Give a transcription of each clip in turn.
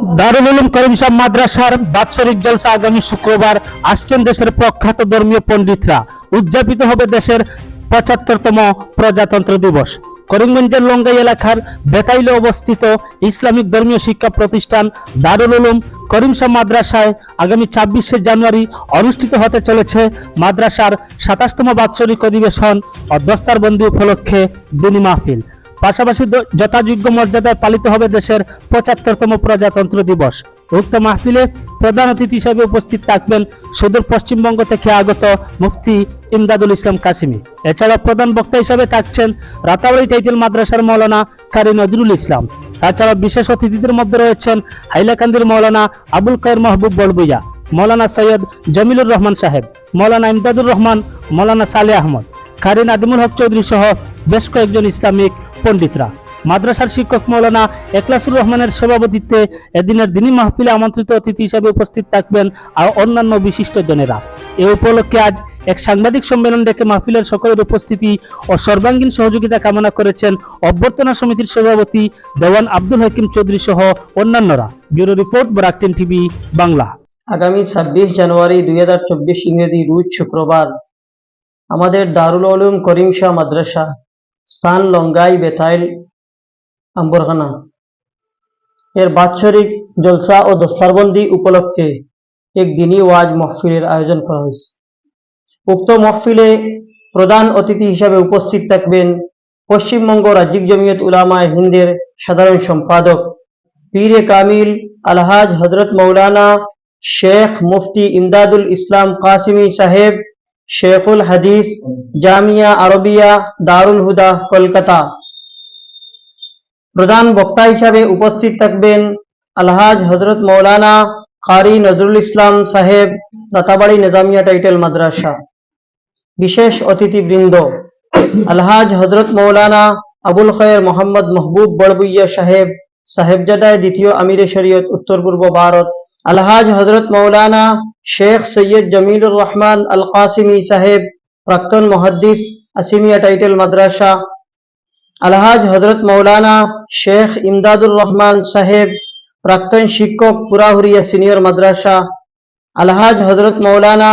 দারুল উলুম করিম শাহ মাদ্রাসার বাৎসরিক জলসা আগামী শুক্রবার আসছেন দেশের প্রখ্যাত ধর্মীয় পণ্ডিতরা। উদযাপিত হবে দেশের পঁচাত্তরতম প্রজাতন্ত্র দিবস। করিমগঞ্জের লঙ্গাই এলাকার বেতাইলে অবস্থিত ইসলামিক ধর্মীয় শিক্ষা প্রতিষ্ঠান দারুল উলুম করিম শাহ মাদ্রাসায় আগামী ছাব্বিশে জানুয়ারি অনুষ্ঠিত হতে চলেছে মাদ্রাসার সাতাশতম বাৎসরিক অধিবেশন ও দস্তারবন্দি উপলক্ষে দিনী মাহফিল। পাশাপাশি যথাযোগ্য মর্যাদায় পালিত হবে দেশের পঁচাত্তরতম প্রজাতন্ত্র দিবস। উক্ত মাহফিলে প্রধান অতিথি হিসেবে উপস্থিত থাকবেন সুদূর পশ্চিমবঙ্গ থেকে আগত মুফতি ইমদাদুল ইসলাম কাসিমি। এছাড়া প্রধান বক্তা হিসেবে থাকছেন রাতাবাড়ি টাইটেল মাদ্রাসার মৌলানা কারি নজরুল ইসলাম। তাছাড়া বিশেষ অতিথিদের মধ্যে রয়েছেন হাইলাকান্দির মৌলানা আবুল কায়ের মাহবুব বড়বুইয়া মৌলানা সৈয়দ জমিলুর রহমান সাহেব, মৌলানা ইমদাদুর রহমান, মৌলানা সালে আহমদ, কারি নাদিমুল হক চৌধুরী সহ বেশ কয়েকজন ইসলামিক পণ্ডিতরা। মাদ্রাসার শিক্ষক মৌলানা একলাসুর রহমানের সভাপতিত্বে এদিনের দিনী মাহফিলে আমন্ত্রিত অতিথি হিসেবে উপস্থিত থাকবেন আর অন্যান্য বিশিষ্টজনেরা এ উপলক্ষে আজ এক সাংবাদিক সম্মেলন ডেকে মাহফিলের সকলের উপস্থিতি ও সর্বাঙ্গীন সহযোগিতা কামনা করেছেন অভ্যর্থনা সমিতির সভাপতি দেওয়ান আব্দুল হাকিম চৌধুরী সহ অন্যান্যরা। ব্যুরো রিপোর্ট, বরাকটেন টিভি, বাংলা। আগামী ছাব্বিশ জানুয়ারি দুই হাজার চব্বিশ ইংরেজি রোজ শুক্রবার আমাদের দারুল উলুম করিম শাহ মাদ্রাসা স্থান লঙ্গাই, বেতাইল, আম্বরখানা। এর বাৎসরিক জলসা ও দস্তারবন্দি উপলক্ষে এক দিনই ওয়াজ মহফিলের আয়োজন করা হয়েছে। উক্ত মহফিলে প্রধান অতিথি হিসাবে উপস্থিত থাকবেন পশ্চিমবঙ্গ রাজ্যিক জমিয়ত উলামায়ে হিন্দের সাধারণ সম্পাদক পীরে কামিল আলহাজ হজরত মৌলানা শেখ মুফতি ইমদাদুল ইসলাম কাসিমি সাহেব শেখুল হাদিস, জামিয়া আরবিয়া, দারুল হুদা, কলকাতা। প্রধান বক্তা হিসাবে উপস্থিত থাকবেন আলহাজ হজরত মৌলানা কারি নজরুল ইসলাম সাহেব, রাতাবাড়ি নিজামিয়া টাইটেল মাদ্রাসা। বিশেষ অতিথিবৃন্দ, আলহাজ হজরত মৌলানা আবুল খয়ের মোহাম্মদ মহবুব বড়বুইয়া সাহেব, সাহেবজাদায় দ্বিতীয় আমিরে শরীয়ত, উত্তর পূর্ব ভারত। আলহাজ হজরত মৌলানা শেখ সৈয়দ জমিলুর রহমান আল কাসিমি সাহেব, প্রাক্তন মহাদ্দিস, আসিমিয়া টাইটেল মাদ্রাসা। আলহাজ হজরত মৌলানা শেখ ইমদাদুর রহমান সাহেব, প্রাক্তন শিক্ষক পুরাহুরিয়া সিনিয়র মাদ্রাসা। আলহাজ হজরত মৌলানা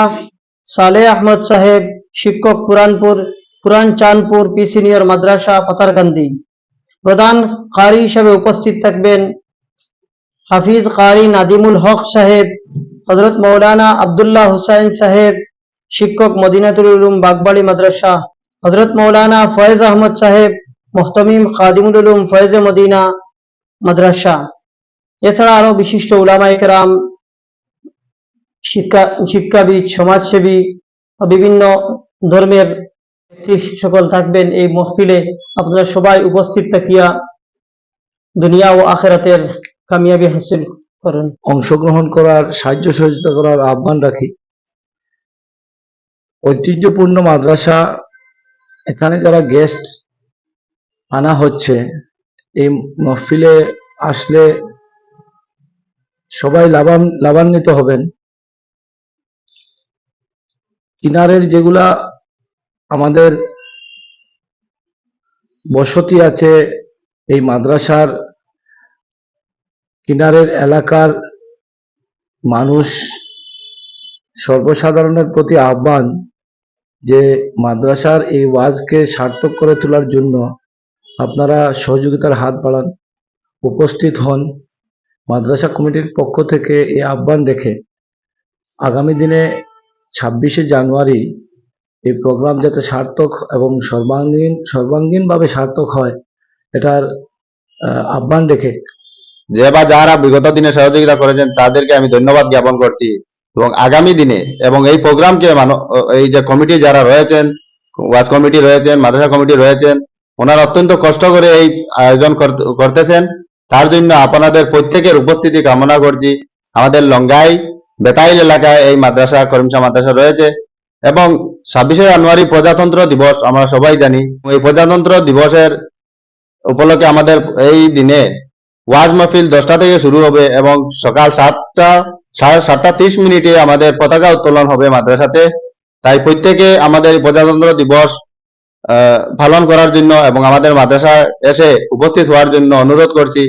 সালে আহমদ সাহেব, শিক্ষক পুরানপুর, পুরান চাঁদপুর পি সিনিয়র মাদ্রাসা পাতারকান্দি প্রধান কারি হিসেবে উপস্থিত থাকবেন হাফিজ কারি নাদিমুল হক সাহেব হজরত মৌলানা আবদুল্লাহ হুসাইন সাহেব শিক্ষক মদিনাতুল উলুম বাগবাড়ি মাদ্রাসা হজরত মৌলানা ফয়েজ আহমদ সাহেব মোহতমিম খাদিমুল উলুম ফয়েজে মদিনা মাদ্রাসা এছাড়া আরও বিশিষ্ট উলামা একরাম শিক্ষা শিক্ষাবিদ সমাজসেবী ও বিভিন্ন ধর্মের ব্যক্তি সকল থাকবেন এই মহফিলে আপনারা সবাই উপস্থিত থাকিয়া দুনিয়া ও আখেরাতের কামিয়াবি হাসিল করুন। অংশগ্রহণ করার, সাহায্য সহযোগিতা করার আহ্বান রাখি। ঐতিহ্যপূর্ণ মাদ্রাসা, এখানে যারা গেস্ট আনা হচ্ছে, এই মহফিলে আসলে সবাই লাভান, লাভান্বিত হবেন। কিনারের যেগুলা আমাদের বসতি আছে, এই মাদ্রাসার কিনারের এলাকার মানুষ সর্বসাধারণের প্রতি আহ্বান যে মাদ্রাসার এই ওয়াজকে সার্থক করে তোলার জন্য আপনারা সহযোগিতার হাত বাড়ান, উপস্থিত হন। মাদ্রাসা কমিটির পক্ষ থেকে এই আহ্বান রেখে আগামী দিনে ছাব্বিশে জানুয়ারি এই প্রোগ্রাম যাতে সার্থক এবং সর্বাঙ্গীন সর্বাঙ্গীনভাবে সার্থক হয়, এটার আহ্বান রেখে যে বা যারা বিগত দিনে সহযোগিতা করেছেন, তাদেরকে আমি ধন্যবাদ জ্ঞাপন করছি। এবং আগামী দিনে এবং এই প্রোগ্রামকে এই যে কমিটি যারা রয়েছেন, ওয়াজ কমিটি রয়েছেন, মাদ্রাসা কমিটি রয়েছেন, ওনারা অত্যন্ত কষ্ট করে এই আয়োজন করতে- করতেছেন। তার জন্য আপনাদের প্রত্যেকের উপস্থিতি কামনা করছি। আমাদের লঙ্গাই, বেতাইল এলাকায় এই মাদ্রাসা করিমশা মাদ্রাসা রয়েছে। এবং ছাব্বিশে জানুয়ারি প্রজাতন্ত্র দিবস, আমরা সবাই জানি। এই প্রজাতন্ত্র দিবসের উপলক্ষে আমাদের এই দিনে ওয়াজ মাহফিল দশটা থেকে শুরু হবে এবং সকাল সাতটা, সাড়ে সাতটা ত্রিশ মিনিটে আমাদের পতাকা উত্তোলন হবে মাদ্রাসাতে। তাই প্রত্যেকে আমাদের প্রজাতন্ত্র দিবস পালন করার জন্য এবং আমাদের মাদ্রাসা এসে উপস্থিত হওয়ার জন্য অনুরোধ করছি।